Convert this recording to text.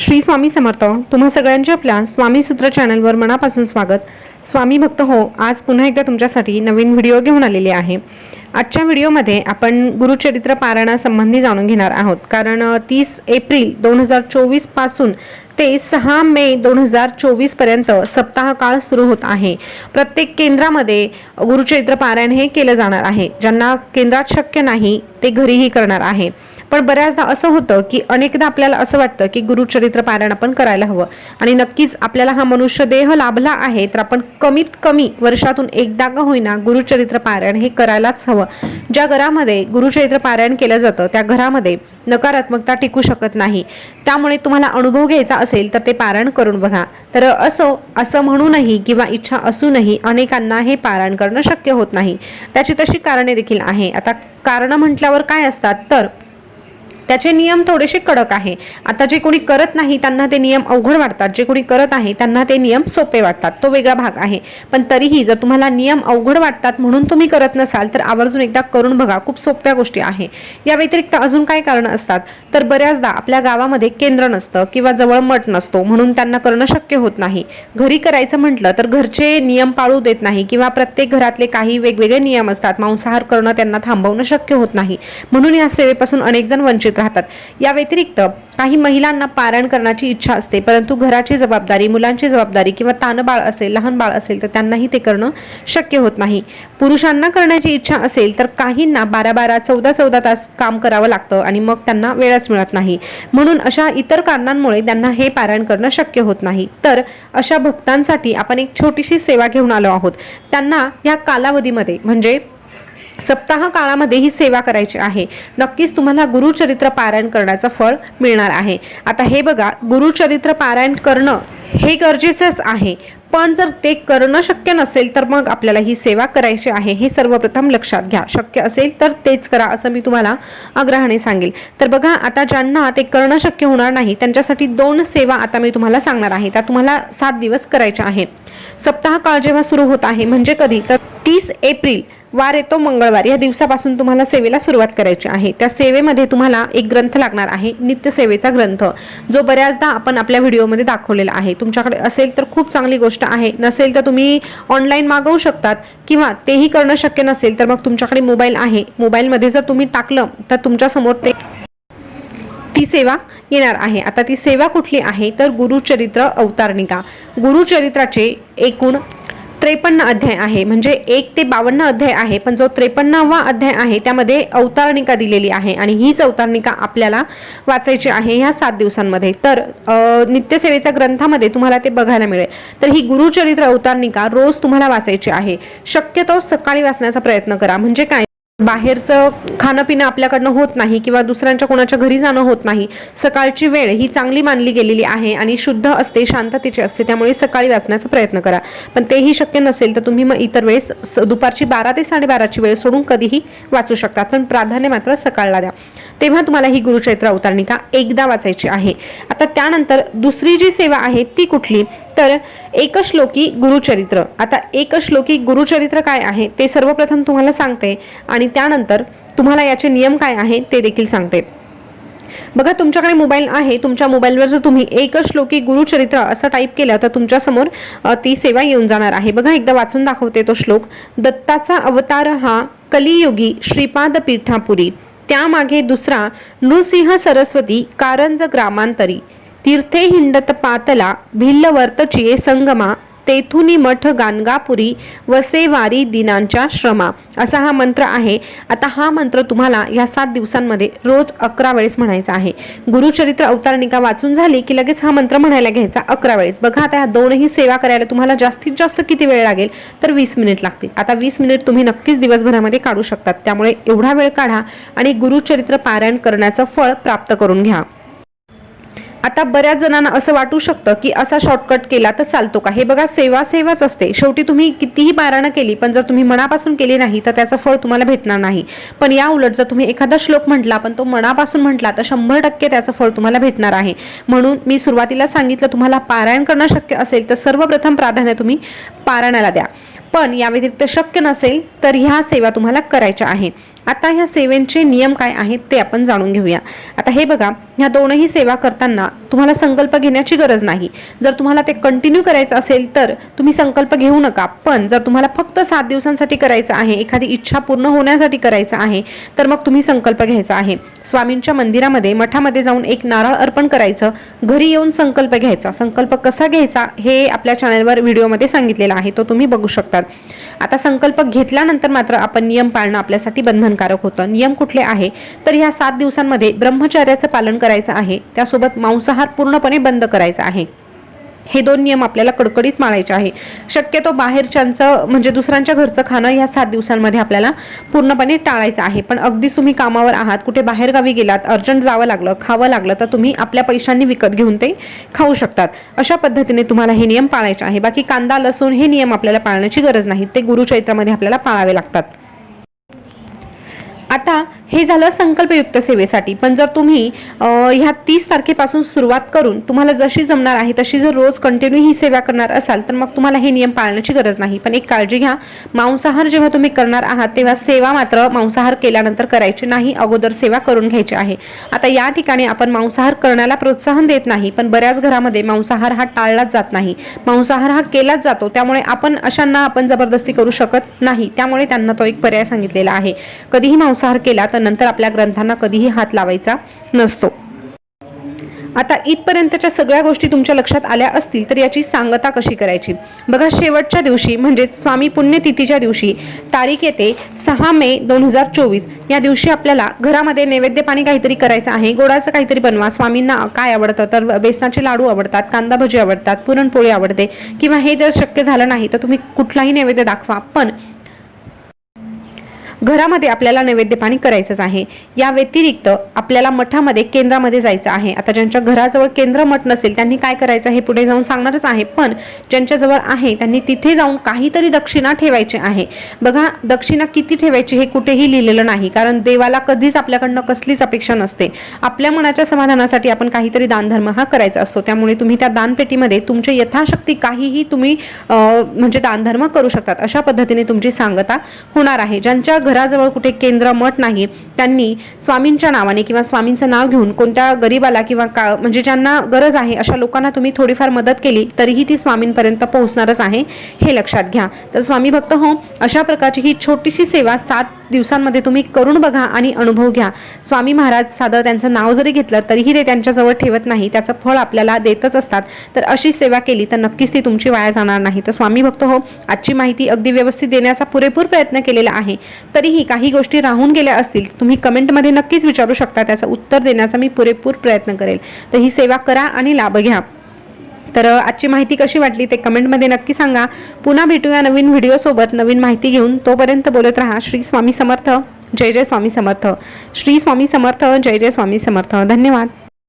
श्री स्वामी समर्थ. तुम्हा सगळ्यांच्या आपल्या स्वामी सूत्र चॅनलवर मनापासून स्वागत. स्वामी भक्त हो आज पुन्हा एकदा तुमच्यासाठी नवीन व्हिडिओ घेऊन आलेले आहे. आजच्या व्हिडिओमध्ये आपण गुरुचरित्र पारायणासंबंधी जाणून घेणार आहोत. कारण तीस एप्रिल दोन हजार चोवीसपासून ते सहा मे दोन हजार चोवीसपर्यंत सप्ताहकाळ सप्ताह काळ सुरू होत आहे. प्रत्येक केंद्रामध्ये गुरुचरित्र पारायण हे केलं जाणार आहे. ज्यांना केंद्रात शक्य नाही ते घरीही करणार आहे. पण बऱ्याचदा असं होतं की अनेकदा आपल्याला असं वाटतं की गुरुचरित्र पारायण आपण करायला हवं. आणि नक्कीच आपल्याला हा मनुष्य देह लाभला आहे तर आपण कमीत कमी वर्षातून एकदा का होईना गुरुचरित्र पारायण हे करायलाच हवं. ज्या घरामध्ये गुरुचरित्र पारायण केलं जातं त्या घरामध्ये नकारात्मकता टिकू शकत नाही. त्यामुळे तुम्हाला अनुभव घ्यायचा असेल तर ते पारायण करून बघा. तर असो असं म्हणूनही किंवा इच्छा असूनही अनेकांना हे पारायण करणं शक्य होत नाही. त्याची तशी कारणे देखील आहे. आता कारणं म्हटल्यावर काय असतात? तर त्याचे नियम थोडेसे कडक आहे. आता जे कोणी करत नाही त्यांना ते नियम अवघड वाटतात. जे कोणी करत आहे त्यांना ते नियम सोपे वाटतात. तो वेगळा भाग आहे. पण तरीही जर तुम्हाला नियम अवघड वाटतात म्हणून तुम्ही करत नसाल तर आवर्जून एकदा करून बघा. खूप सोप्या गोष्टी आहे. या व्यतिरिक्त अजून काय कारण असतात? तर बऱ्याचदा आपल्या गावामध्ये केंद्र नसतं किंवा जवळ मठ नसतो म्हणून त्यांना करणं शक्य होत नाही. घरी करायचं म्हटलं तर घरचे नियम पाळू देत नाही किंवा प्रत्येक घरातले काही वेगवेगळे नियम असतात. मांसाहार करणं त्यांना थांबवणं शक्य होत नाही. म्हणून या सेवेपासून अनेक जण वंचित राहतात. या व्यतिरिक्त काही महिलांना पारायण करण्याची इच्छा असते परंतु घराची जबाबदारी मुलांची जबाबदारी किंवा तानबाळ असेल लहान बाळ असेल तर त्यांनाही ते करणं शक्य होत नाही. पुरुषांना करण्याची इच्छा असेल तर काहींना बारा बारा चौदा चौदा तास काम करावं लागतं आणि मग त्यांना वेळच मिळत नाही. म्हणून अशा इतर कारणांमुळे त्यांना हे पारायण करणं शक्य होत नाही. तर अशा भक्तांसाठी आपण एक छोटीशी सेवा घेऊन आलो आहोत. त्यांना या कालावधीमध्ये म्हणजे सप्ताह काळामध्ये ही सेवा करायची आहे. नक्कीच तुम्हाला गुरुचरित्र पारायण करण्याचं फळ मिळणार आहे. आता हे बघा गुरुचरित्र पारायण करणं हे गरजेचंच आहे. पण जर ते करणं शक्य नसेल तर मग आपल्याला ही सेवा करायची आहे. हे सर्वप्रथम लक्षात घ्या. शक्य असेल तर तेच करा असं मी तुम्हाला आग्रहाने सांगेल. तर बघा आता ज्यांना ते करणं शक्य होणार नाही त्यांच्यासाठी दोन सेवा आता मी तुम्हाला सांगणार आहे. त्या तुम्हाला सात दिवस करायच्या आहे सप्ताह काळ जेव्हा सुरू होत आहे म्हणजे कधी? तर तीस एप्रिल वार येतो मंगळवार. या दिवसापासून तुम्हाला सेवेला सुरुवात करायची आहे. त्या सेवेमध्ये तुम्हाला एक ग्रंथ लागणार आहे नित्यसेवेचा ग्रंथ जो बऱ्याचदा आपण आपल्या व्हिडिओमध्ये दाखवलेला आहे. तुमच्याकडे असेल तर खूप चांगली गोष्ट आहे. नसेल तर तुम्ही ऑनलाईन मागवू शकतात किंवा तेही करणं शक्य नसेल तर मग तुमच्याकडे मोबाईल आहे. मोबाईलमध्ये जर तुम्ही टाकलं तर तुमच्यासमोर ते ती सेवा येणार आहे. आता ती सेवा कुठली आहे? तर गुरुचरित्र अवतारणिका गुरुचरित्राचे एकूण त्रेपन्न अध्याय आहे. म्हणजे एक ते बावन्न अध्याय आहे पण जो त्रेपन्नावा अध्याय आहे त्यामध्ये अवतारणिका दिलेली आहे आणि हीच अवतारणिका आपल्याला वाचायची आहे ह्या सात दिवसांमध्ये. तर नित्यसेवेच्या ग्रंथामध्ये तुम्हाला ते बघायला मिळेल. तर ही गुरुचरित्र अवतारणिका रोज तुम्हाला वाचायची आहे. शक्यतो सकाळी वाचण्याचा प्रयत्न करा. म्हणजे काय? बाहेरचं खाणं पिणं आपल्याकडनं होत नाही किंवा दुसऱ्यांच्या कोणाच्या घरी जाणं होत नाही सकाळची वेळ ही चांगली मानली गेलेली आहे आणि शुद्ध असते शांततेची असते त्यामुळे सकाळी वाचण्याचा प्रयत्न करा. पण तेही शक्य नसेल तर तुम्ही मग इतर वेळेस स- दुपारची बारा ते साडेबाराची वेळ सोडून कधीही वाचू शकतात पण प्राधान्य मात्र सकाळला द्या. तेव्हा तुम्हाला ही गुरुचैत्र अवतारणिका एकदा वाचायची आहे. आता त्यानंतर दुसरी जी सेवा आहे ती कुठली? तर एकश्लोकी गुरुचरित्र. आता एकश्लोकी गुरुचरित्र काय आहे ते सर्वप्रथम तुम्हाला सांगते आणि त्यानंतर तुम्हाला याचे नियम काय आहे ते देखील सांगते. बघा तुमच्याकडे मोबाईल आहे तुमच्या मोबाईलवर जर तुम्ही एक श्लोकी गुरुचरित्र असं टाईप केलं तर तुमच्यासमोर ती सेवा येऊन जाणार आहे. बघा एकदा वाचून दाखवते तो श्लोक. दत्ताचा अवतार हा कलियुगी श्रीपाद पीठापुरी त्यामागे दुसरा नृसिंह सरस्वती कारंज ग्रामांतरी. तीर्थे हिंडत पातला भिल्लवर्तचिये संगमा तेथुनी मठ गानगापुरी वसेवारी दिनांच्या श्रमा. असा हा मंत्र आहे. आता हा मंत्र तुम्हाला या सात दिवसांमध्ये रोज अकरा वेळेस म्हणायचा आहे. गुरुचरित्र अवतारणिका वाचून झाली की लगेच हा मंत्र म्हणायला घ्यायचा अकरा वेळेस. बघा आता ह्या दोनही सेवा करायला तुम्हाला जास्तीत जास्त किती वेळ लागेल? तर वीस मिनिट लागतील. आता वीस मिनिट तुम्ही नक्कीच दिवसभरामध्ये काढू शकतात. त्यामुळे एवढा वेळ काढा आणि गुरुचरित्र पारायण करण्याचं फळ प्राप्त करून घ्या. आता बऱ्याच जणांना असं वाटू शकतं की असा शॉर्टकट केला तर चालतो का? हे बघा सेवा सेवाच असते. शेवटी तुम्ही कितीही पारायणं केली पण जर तुम्ही मनापासून केली नाही तर त्याचं फळ तुम्हाला भेटणार नाही. पण या उलट जर तुम्ही एखादा श्लोक म्हटला पण तो मनापासून म्हटला तर शंभर टक्के त्याचं फळ तुम्हाला भेटणार आहे. म्हणून मी सुरुवातीला सांगितलं तुम्हाला पारायण करणं शक्य असेल तर सर्वप्रथम प्राधान्य तुम्ही पारायणाला द्या. पण या व्यतिरिक्त शक्य नसेल तर ह्या सेवा तुम्हाला करायच्या आहे आता ह्या सेवेंचे नियम काय आहेत ते आपण जाणून घेऊया. आता हे बघा ह्या दोनही सेवा करताना तुम्हाला संकल्प घेण्याची गरज नाही. जर तुम्हाला ते कंटिन्यू करायचं असेल तर तुम्ही संकल्प घेऊ नका. पण जर तुम्हाला फक्त सात दिवसांसाठी करायचं आहे एखादी इच्छा पूर्ण होण्यासाठी करायचं आहे तर मग तुम्ही संकल्प घ्यायचा आहे. स्वामींच्या मंदिरामध्ये मठामध्ये जाऊन एक नारळ अर्पण करायचं घरी येऊन संकल्प घ्यायचा. संकल्प कसा घ्यायचा हे आपल्या चॅनलवर व्हिडिओमध्ये सांगितलेला आहे तो तुम्ही बघू शकतात. आता संकल्प घेतल्यानंतर मात्र आपण नियम पाळणं आपल्यासाठी बंधन बंधनकारक होतं. नियम कुठले आहे? तर ह्या सात दिवसांमध्ये ब्रह्मचर्याचं पालन करायचं आहे. त्यासोबत मांसाहार पूर्णपणे बंद करायचा आहे. हे दोन नियम आपल्याला कडकडीत माळायचे आहे. शक्यतो बाहेरच्यांचं म्हणजे दुसऱ्यांच्या घरचं खाणं ह्या सात दिवसांमध्ये आपल्याला पूर्णपणे टाळायचं आहे. पण अगदीच तुम्ही कामावर आहात कुठे बाहेरगावी गेलात अर्जंट जावं लागलं खावं लागलं तर तुम्ही आपल्या पैशांनी विकत घेऊन ते खाऊ शकतात. अशा पद्धतीने तुम्हाला हे नियम पाळायचे आहे. बाकी कांदा लसूण हे नियम आपल्याला पाळण्याची गरज नाही. ते गुरुचैत्रामध्ये आपल्याला पाळावे लागतात. आता हे झालं संकल्पयुक्त सेवेसाठी. पण जर तुम्ही ह्या तीस तारखेपासून सुरुवात करून तुम्हाला जशी जमणार आहे तशी जर रोज कंटिन्यू ही सेवा करणार असाल तर मग तुम्हाला हे नियम पाळण्याची गरज नाही. पण एक काळजी घ्या. मांसाहार जेव्हा तुम्ही करणार आहात तेव्हा सेवा मात्र मांसाहार केल्यानंतर करायची नाही अगोदर सेवा करून घ्यायची आहे. आता या ठिकाणी आपण मांसाहार करण्याला प्रोत्साहन देत नाही पण बऱ्याच घरामध्ये मांसाहार हा टाळलाच जात नाही. मांसाहार हा केलाच जातो त्यामुळे आपण अशांना आपण जबरदस्ती करू शकत नाही. त्यामुळे त्यांना तो एक पर्याय सांगितलेला आहे. कधीही संसार केला तर नंतर आपल्या ग्रंथांना कधीही हात लावायचा नसतो. आता इथपर्यंतच्या सगळ्या गोष्टी तुमच्या लक्षात आल्या असतील तर याची सांगता कशी करायची? बघा शेवटच्या दिवशी म्हणजेच स्वामी पुण्यतिथीच्या दिवशी तारीख येते सहा मे दोन हजार चोवीस. या दिवशी आपल्याला घरामध्ये नैवेद्य पाणी काहीतरी करायचं आहे गोडाचं काहीतरी बनवा. स्वामींना काय आवडतं? तर बेसनाचे लाडू आवडतात कांदा भजी आवडतात पुरणपोळी आवडते. किंवा हे जर शक्य झालं नाही तर तुम्ही कुठलाही नैवेद्य दाखवा. पण घरामध्ये आपल्याला नैवेद्य पाणी करायचंच आहे. या व्यतिरिक्त आपल्याला मठामध्ये केंद्रामध्ये जायचं आहे. आता ज्यांच्या घराजवळ केंद्र मठ नसेल त्यांनी काय करायचं हे पुढे जाऊन सांगणारच आहे. पण ज्यांच्याजवळ आहे त्यांनी तिथे जाऊन काहीतरी दक्षिणा ठेवायची आहे. बघा दक्षिणा किती ठेवायची हे कुठेही लिहिलेलं नाही. कारण देवाला कधीच आपल्याकडनं कसलीच अपेक्षा नसते. आपल्या मनाच्या समाधानासाठी आपण काहीतरी दानधर्म हा करायचा असतो. त्यामुळे तुम्ही त्या दानपेटीमध्ये तुमचे यथाशक्ती काहीही तुम्ही म्हणजे दानधर्म करू शकतात अशा पद्धतीने तुमची सांगता होणार आहे. ज्यांच्या घराजवळ कुठे केंद्र मठ नाही त्यांनी स्वामींच्या नावाने किंवा स्वामींचं नाव घेऊन कोणत्या गरीबाला किंवा का म्हणजे ज्यांना गरज आहे अशा लोकांना तुम्ही थोडीफार मदत केली तरीही ती स्वामींपर्यंत पोहोचणारच आहे हे लक्षात घ्या. तर स्वामी भक्त हो अशा प्रकारची ही छोटीशी सेवा सात दिवसांमध्ये तुम्ही करून बघा आणि अनुभव घ्या. स्वामी महाराज साधं त्यांचं नाव जरी घेतलं तरीही ते त्यांच्याजवळ ठेवत नाही. त्याचं फळ आपल्याला देतच असतात. तर अशी सेवा केली तर नक्कीच ती तुमची वाया जाणार नाही. तर स्वामी भक्त हो आजची माहिती अगदी व्यवस्थित देण्याचा पुरेपूर प्रयत्न केलेला आहे. तरीही काही गोष्टी राहून गेल्या असतील तुम्ही कमेंटमध्ये नक्कीच विचारू शकता. त्याचं उत्तर देण्याचा मी पुरेपूर प्रयत्न करेल. तर ही सेवा करा आणि लाभ घ्या. तर आजची माहिती कशी वाटली ते कमेंटमध्ये नक्की सांगा. पुन्हा भेटूया नवीन व्हिडिओसोबत नवीन माहिती घेऊन तोपर्यंत बोलत राहा. श्री स्वामी समर्थ. जय जय स्वामी समर्थ. श्री स्वामी समर्थ. जय जय स्वामी समर्थ. धन्यवाद.